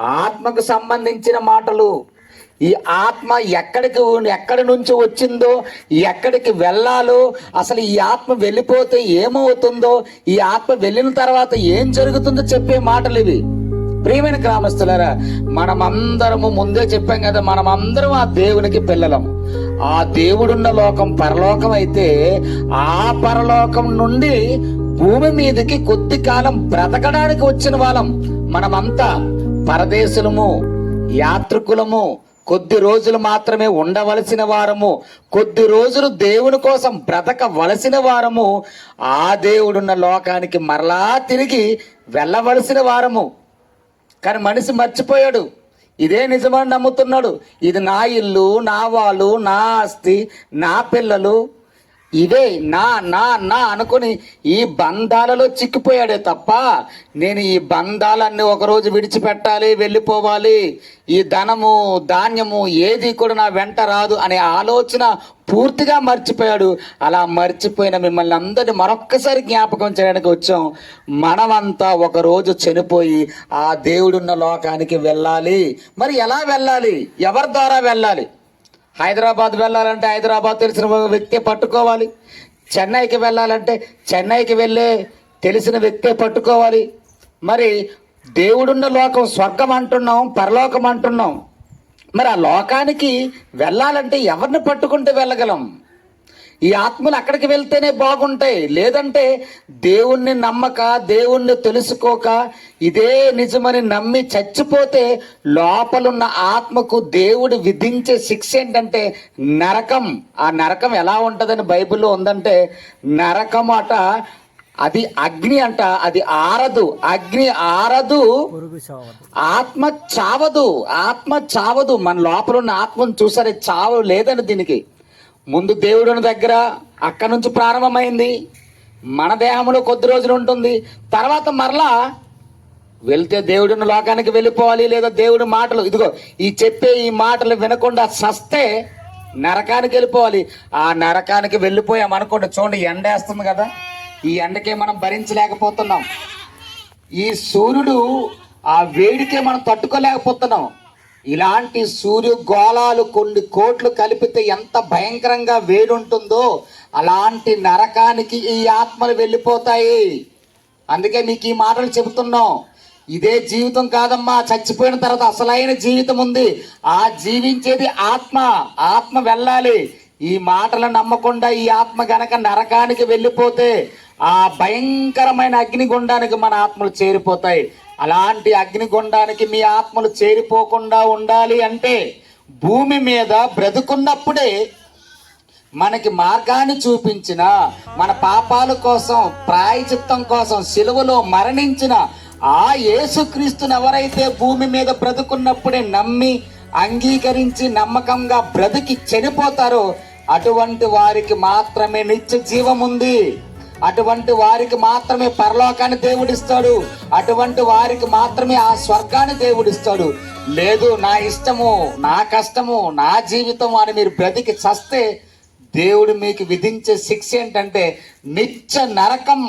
ఆత్మకు సంబంధించిన మాటలు. ఈ ఆత్మ ఎక్కడికి ఎక్కడి నుంచి వచ్చిందో ఎక్కడికి వెళ్ళాలో అసలు ఈ ఆత్మ వెళ్ళిపోతే ఏమవుతుందో ఈ ఆత్మ వెళ్ళిన తర్వాత ఏం జరుగుతుందో చెప్పే మాటలు ఇవి. ప్రియమైన గ్రామస్తులారా మనమందరము ముందే చెప్పాం కదా మనమందరం ఆ దేవునికి పిల్లలం. ఆ దేవుడున్న లోకం పరలోకం అయితే ఆ పరలోకం నుండి భూమి మీదకి కొద్ది కాలం బ్రతకడానికి వచ్చిన వాళ్ళం మనమంతా. పరదేశులము యాత్రికులము కొద్ది రోజులు మాత్రమే ఉండవలసిన వారము కొద్ది రోజులు దేవుని కోసం బ్రతకవలసిన వారము ఆ దేవుడున్న లోకానికి మరలా తిరిగి వెళ్ళవలసిన వారము. కానీ మనిషి మర్చిపోయాడు. ఇదే నిజమని నమ్ముతున్నాడు. ఇది నా ఇల్లు నా వాళ్ళు నా ఆస్తి నా పిల్లలు ఇదే నా నా నా అనుకుని ఈ బంధాలలో చిక్కిపోయాడే తప్ప నేను ఈ బంధాలన్నీ ఒకరోజు విడిచిపెట్టాలి వెళ్ళిపోవాలి. ఈ ధనము ధాన్యము ఏది కూడా నా వెంట రాదు అనే ఆలోచన పూర్తిగా మర్చిపోయాడు. అలా మర్చిపోయిన మిమ్మల్ని అందరినీ మరొక్కసారి జ్ఞాపకం చేయడానికి వచ్చాం. మనమంతా ఒకరోజు చనిపోయి ఆ దేవుడున్న లోకానికి వెళ్ళాలి. మరి ఎలా వెళ్ళాలి? ఎవరి ద్వారా వెళ్ళాలి? హైదరాబాద్ వెళ్ళాలంటే హైదరాబాద్ తెలిసిన వ్యక్తే పట్టుకోవాలి. చెన్నైకి వెళ్ళాలంటే చెన్నైకి వెళ్ళే తెలిసిన వ్యక్తే పట్టుకోవాలి. మరి దేవుడున్న లోకం స్వర్గం అంటున్నాం పరలోకం అంటున్నాం. మరి ఆ లోకానికి వెళ్ళాలంటే ఎవరిని పట్టుకుంటే వెళ్ళగలం? ఈ ఆత్మలు అక్కడికి వెళ్తేనే బాగుంటాయి. లేదంటే దేవుణ్ణి నమ్మక దేవుణ్ణి తెలుసుకోక ఇదే నిజమని నమ్మి చచ్చిపోతే లోపలున్న ఆత్మకు దేవుడు విధించే శిక్ష ఏంటంటే నరకం. ఆ నరకం ఎలా ఉంటుందని బైబిల్లో ఉందంటే నరకం అట అది అగ్ని అంట అది ఆరదు. అగ్ని ఆరదు ఆత్మ చావదు. ఆత్మ చావదు. మన లోపల ఉన్న ఆత్మను చూసారే చావు లేదని దీనికి. ముందు దేవుడుని దగ్గర అక్కడి నుంచి ప్రారంభమైంది. మన దేహంలో కొద్ది రోజులు ఉంటుంది. తర్వాత మరలా వెళ్తే దేవుడిని లోకానికి వెళ్ళిపోవాలి లేదా దేవుడి మాటలు. ఇదిగో ఈ చెప్పే ఈ మాటలు వినకుండా సస్తే నరకానికి వెళ్ళిపోవాలి. ఆ నరకానికి వెళ్ళిపోయాం అనుకోండి. చూడండి ఎండ వేస్తుంది కదా. ఈ ఎండకే మనం భరించలేకపోతున్నాం. ఈ సూర్యుడు ఆ వేడికే మనం తట్టుకోలేకపోతున్నాం. ఇలాంటి సూర్యగోళాలు కొన్ని కోట్లు కలిపితే ఎంత భయంకరంగా వేడి ఉంటుందో అలాంటి నరకానికి ఈ ఆత్మలు వెళ్ళిపోతాయి. అందుకే మీకు ఈ మాటలు చెబుతున్నాం. ఇదే జీవితం కాదమ్మా చచ్చిపోయిన తర్వాత అసలైన జీవితం ఉంది. ఆ జీవించేది ఆత్మ ఆత్మ వెళ్ళాలి. ఈ మాటలు నమ్మకుండా ఈ ఆత్మ గనక నరకానికి వెళ్ళిపోతే ఆ భయంకరమైన అగ్నిగుండానికి మన ఆత్మలు చేరిపోతాయి. అలాంటి అగ్నిగుండానికి మీ ఆత్మలు చేరిపోకుండా ఉండాలి అంటే భూమి మీద బ్రతుకున్నప్పుడే మనకి మార్గాన్ని చూపించిన మన పాపాల కోసం ప్రాయచిత్తం కోసం సిలువలో మరణించిన ఆ యేసుక్రీస్తుని ఎవరైతే భూమి మీద బ్రతుకున్నప్పుడే నమ్మి అంగీకరించి నమ్మకంగా బ్రతికి చనిపోతారో అటువంటి వారికి మాత్రమే నిత్య జీవం ఉంది అటువంటి వారికి మాత్రమే పరలోకాన్ని దేవుడిస్తాడు అటువంటి వారికి మాత్రమే ఆ స్వర్గాన్ని దేవుడిస్తాడు లేదు నా ఇష్టము నా కష్టము నా జీవితం అని మీరు బ్రతికి చస్తే దేవుడు మీకు విధించే శిక్ష ఏంటంటే నిత్య నరకం.